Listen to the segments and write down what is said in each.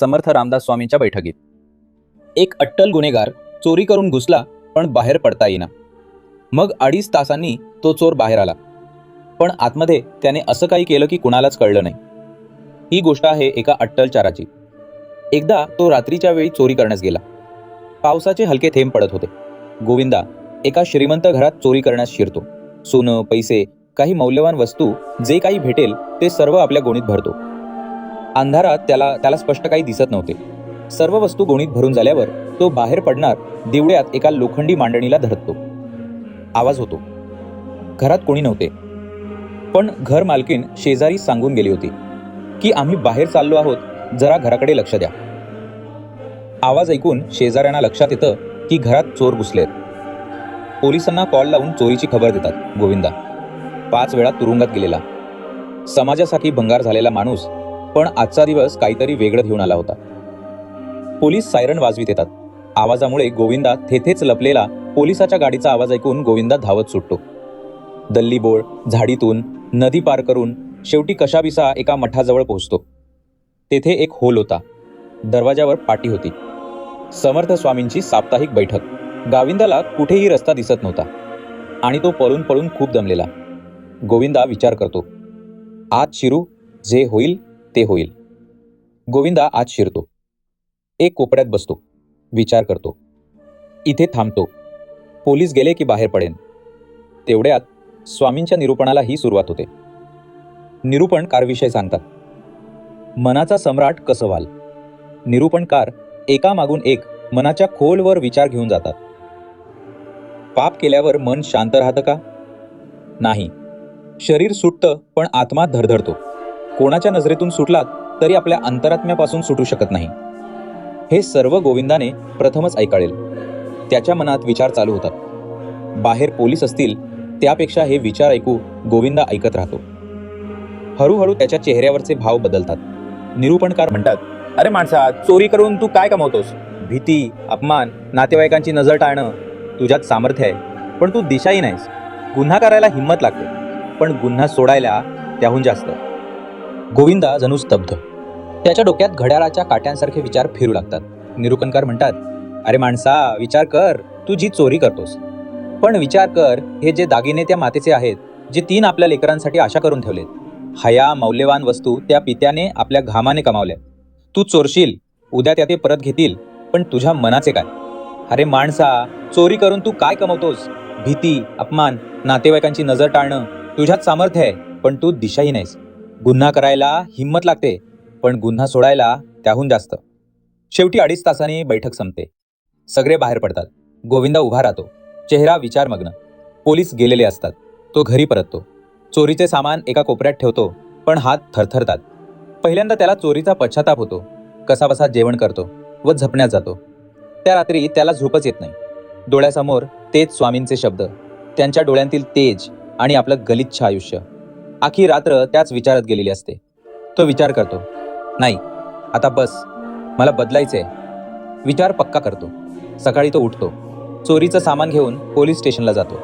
समर्थ रामदास स्वामींच्या बैठकीत. एक अट्टल गुन्हेगार चोरी करून घुसला पण बाहेर पडता येईना. मग अडीच तासांनी तो चोर बाहेर आला. पण आतमध्ये त्याने असं काही केलं की कुणालाच कळलं नाही. ही गोष्ट आहे एका अट्टलचाराची एकदा तो रात्रीच्या वेळी चोरी करण्यास गेला. पावसाचे हलके थेंब पडत होते. गोविंदा एका श्रीमंत घरात चोरी करण्यास शिरतो. सोनं पैसे काही मौल्यवान वस्तू जे काही भेटेल ते सर्व आपल्या गोणीत भरतो. अंधारात त्याला त्याला स्पष्ट काही दिसत नव्हते. सर्व वस्तू गोणीत भरून झाल्यावर तो बाहेर पडणार दिवड्यात एका लोखंडी मांडणीला धरतो. आवाज होतो. घरात कोणी नव्हते. पण घर मालकीन शेजारी सांगून गेली होती की आम्ही बाहेर चाललो आहोत जरा घराकडे लक्ष द्या. आवाज ऐकून शेजाऱ्यांना लक्षात येतं की घरात चोर घुसलेत. पोलिसांना कॉल लावून चोरीची खबर देतात गोविंदा. पाच वेळा तुरुंगात गेलेला. समाजासाठी भंगार झालेला माणूस पण आजचा दिवस काहीतरी वेगळं घेऊन आला होता. पोलीस सायरन वाजवीत येतात. आवाजामुळे गोविंदा थेथेच लपलेला पोलिसाच्या गाडीचा आवाज ऐकून गोविंदा धावत सुटतो. दल्लीबोळ झाडीतून नदी पार करून शेवटी कशाबिसा एका मठाजवळ पोहोचतो. तेथे एक होल होता. दरवाजावर पाटी होती. समर्थ स्वामींची साप्ताहिक बैठक. गाविंदाला कुठेही रस्ता दिसत नव्हता. आणि तो पळून पळून खूप दमलेला. गोविंदा विचार करतो. आज शिरू जे होईल ते होईल. गोविंदा आत शिरतो. एक कोपऱ्यात बसतो. विचार करतो. इथे थांबतो. पोलीस गेले की बाहेर पडेन. तेवढ्यात स्वामींच्या निरूपणालाही सुरुवात होते. निरूपणकार विषय सांगतात. मनाचा सम्राट कसं व्हाल निरूपणकार एकामागून एक मनाच्या खोलवर विचार घेऊन जातात. पाप केल्यावर मन शांत राहतं का? नाही. शरीर सुटतं पण आत्मा धडधडतो. कोणाच्या नजरेतून सुटलात तरी आपल्या अंतरात्म्यापासून सुटू शकत नाही. हे सर्व गोविंदाने प्रथमच ऐकाळेल. त्याच्या मनात विचार चालू होतात. बाहेर पोलीस असतील त्यापेक्षा हे विचार ऐकू गोविंदा ऐकत राहतो. हळूहळू त्याच्या चेहऱ्यावरचे भाव बदलतात. निरूपणकार म्हणतात अरे माणसा चोरी करून तू काय कमवतोस? भीती अपमान नातेवाईकांची नजर टाळणं तुझ्यात सामर्थ्य आहे. पण तू दिशाही नाहीस. गुन्हा करायला हिंमत लागते. पण गुन्हा सोडायला त्याहून जास्त. गोविंदा जणू स्तब्ध. त्याच्या डोक्यात घड्याळाच्या काट्यांसारखे विचार फिरू लागतात. निरूपणकार म्हणतात अरे माणसा विचार कर तू जी चोरी करतोस. पण विचार कर हे जे दागिने त्या मातेचे आहेत जे तीन आपल्या लेकरांसाठी आशा करून ठेवलेत. हया मौल्यवान वस्तू त्या पित्याने आपल्या घामाने कमावल्या. तू चोरशील उद्या त्या ते परत घेतील पण तुझ्या मनाचे काय? अरे माणसा चोरी करून तू काय कमवतोस? भीती अपमान नातेवाईकांची नजर टाळणं तुझ्यात सामर्थ्य आहे पण तू दिशाही नाहीस. गुन्हा करायला हिंमत लागते पण गुन्हा सोडायला त्याहून जास्त. शेवटी अडीच तासांनी बैठक संपते. सगळे बाहेर पडतात. गोविंदा उभा राहतो. चेहरा विचारमग्न. पोलीस गेलेले असतात. तो घरी परततो. चोरीचे सामान एका कोपऱ्यात ठेवतो पण हात थरथरतात. पहिल्यांदा त्याला चोरीचा पश्चाताप होतो. कसाबसा जेवण करतो व झपण्यात जातो. त्या रात्री त्याला झोपच येत नाही. डोळ्यासमोर तेच स्वामींचे शब्द. त्यांच्या डोळ्यांतील तेज आणि आपलं गलिच्छ आयुष्य. आखी रात्र त्याच विचारात गेलेली असते. तो विचार करतो नाही आता बस मला बदलायचं आहे विचार पक्का करतो. सकाळी तो उठतो. चोरीचं सामान घेऊन पोलीस स्टेशनला जातो.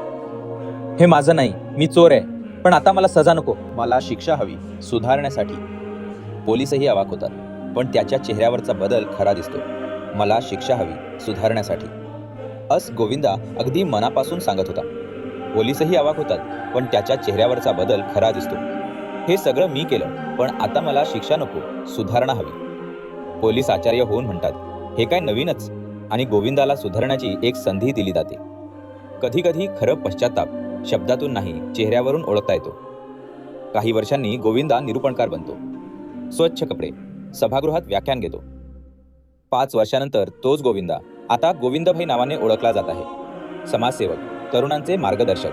हे माझं नाही मी चोर आहे पण आता मला सजा नको. मला शिक्षा हवी सुधारण्यासाठी. पोलीसही अवाक होतात पण त्याच्या चेहऱ्यावरचा बदल खरा दिसतो. मला शिक्षा हवी सुधारण्यासाठी. अस गोविंदा अगदी मनापासून सांगत होता. पोलीसही अवाक होतात पण त्याच्या चेहऱ्यावरचा बदल खरा दिसतो. हे सगळं मी केलं पण आता मला शिक्षा नको सुधारणा हवी. पोलीस आचार्य होऊन म्हणतात हे काय नवीनच? आणि गोविंदाला सुधारण्याची एक संधी दिली जाते. कधी कधी खरं पश्चाताप शब्दातून नाही चेहऱ्यावरून ओळखता येतो. काही वर्षांनी गोविंदा निरूपणकार बनतो. स्वच्छ कपडे सभागृहात व्याख्यान घेतो. पाच वर्षानंतर तोच गोविंदा आता गोविंदभाई नावाने ओळखला जात आहे. समाजसेवक. तरुणांचे मार्गदर्शक.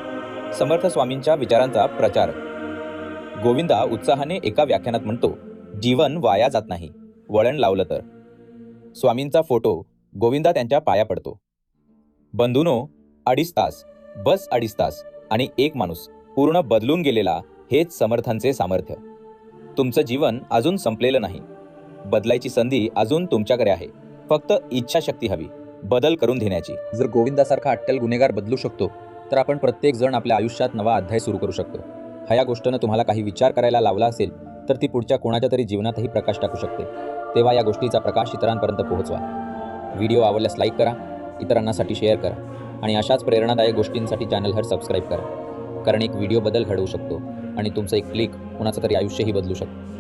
समर्थ स्वामींच्या विचारांचा प्रचार. गोविंदा उत्साहाने एका व्याख्यानात म्हणतो जीवन वाया जात नाही वळण लावलं तर. स्वामींचा फोटो गोविंदा त्यांच्या पाया पडतो. बंधूनो अडीच तास बस अडीच तास आणि एक माणूस पूर्ण बदलून गेलेला हेच समर्थांचे सामर्थ्य. तुमचं जीवन अजून संपलेलं नाही. बदलायची संधी अजून तुमच्याकडे आहे. फक्त इच्छाशक्ती हवी. बदल करून घेण्याची. जर गोविंदासारखा अट्टल गुन्हेगार बदलू शकतो तर आपण प्रत्येक जण आपल्या आयुष्यात नवा अध्याय सुरू करू शकतो. ह्या गोष्टीनं तुम्हाला काही विचार करायला लावला असेल तर ती पुढच्या कोणाच्या तरी जीवनातही प्रकाश टाकू शकते. तेव्हा या गोष्टीचा प्रकाश इतरांपर्यंत पोहोचवा. व्हिडिओ आवडल्यास लाईक करा इतरांनासाठी शेअर करा आणि अशाच प्रेरणादायक गोष्टींसाठी चॅनल हर सबस्क्राईब करा. कारण एक व्हिडिओ बदल घडवू शकतो आणि तुमचं एक क्लिक कोणाचं तरी आयुष्यही बदलू शकतो.